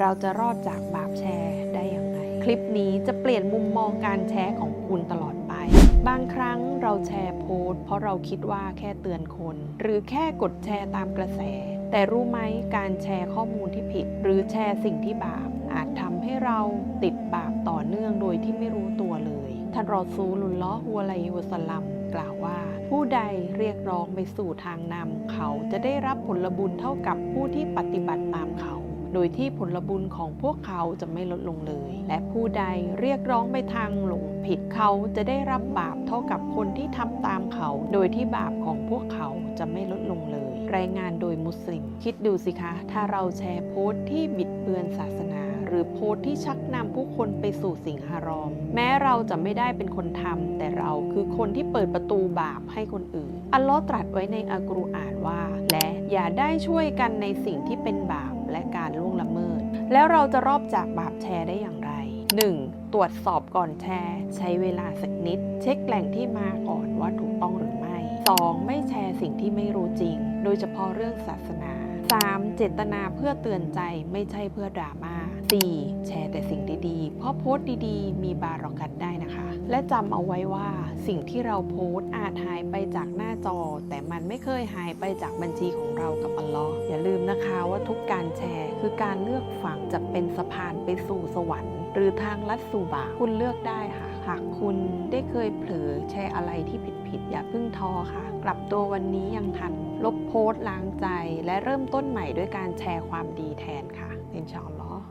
เราจะรอดจากบาปแชร์ได้อย่างไร คลิปนี้จะเปลี่ยนมุมมองการแชร์ของคุณตลอดไป บางครั้งเราแชร์โพสเพราะเราคิดว่าแค่เตือนคน หรือแค่กดแชร์ตามกระแส แต่รู้ไหมการแชร์ข้อมูลที่ผิด หรือแชร์สิ่งที่บาป อาจทำให้เราติดบาปต่อเนื่องโดยที่ไม่รู้ตัวเลย ท่านรอซูลุลลอฮ์ฮุอะลัยฮิวะสัลลัมกล่าวว่าผู้ใดเรียกร้องไปสู่ทางนำเขาจะได้รับผลบุญเท่ากับผู้ที่ปฏิบัติตามเขา โดยที่ผลบุญของพวกเขาจะไม่ลดลงเลย และผู้ใดเรียกร้องไปทางหลงผิดเขาจะได้รับบาปเท่ากับคนที่ทำตามเขา โดยที่บาปของพวกเขาจะไม่ลดลงเลย รายงานโดยมุสลิม คิดดูสิคะ ถ้าเราแชร์โพสต์ที่บิดเบือนศาสนาหรือโพสต์ที่ชักนำผู้คนไปสู่สิ่งฮารอม แม้เราจะไม่ได้เป็นคนทำแต่เราคือคนที่เปิดประตูบาปให้คนอื่น อัลลอฮ์ตรัสไว้ในอัลกุรอานว่า และอย่าได้ช่วยกันในสิ่งที่เป็นบาป และการล่วงละเมิด แล้วเราจะรอบจากบาปแชร์ได้อย่างไร 1. ตรวจสอบก่อนแชร์ ใช้เวลาสักนิด เช็คแหล่งที่มาก่อนว่าถูกต้องหรือไม่ 2. ไม่แชร์สิ่งที่ไม่รู้จริง โดยเฉพาะเรื่องศาสนา 3. เจตนาเพื่อเตือนใจไม่ใช่เพื่อดราม่า 4. แชร์แต่สิ่งดีๆ เพราะโพสต์ดีๆ มีบารอกัดได้ และจำเอาไว้ว่าสิ่งที่เราโพสต์อาจหายไปจากหน้าจอ แต่มันไม่เคยหายไปจากบัญชีของเรากับอัลลอฮ์อย่าลืมนะคะว่าทุกการแชร์ คือการเลือกฝั่งจะเป็นสะพานไปสู่สวรรค์ หรือทางลัดสู่บาปคุณเลือกได้ค่ะ หากคุณได้เคยเผลอแชร์อะไรที่ผิดๆอย่าเพิ่งท้อค่ะ กลับตัววันนี้ยังทัน ลบโพสต์ล้างใจ และเริ่มต้นใหม่ด้วยการแชร์ความดีแทนค่ะอินชาอัลลอฮ์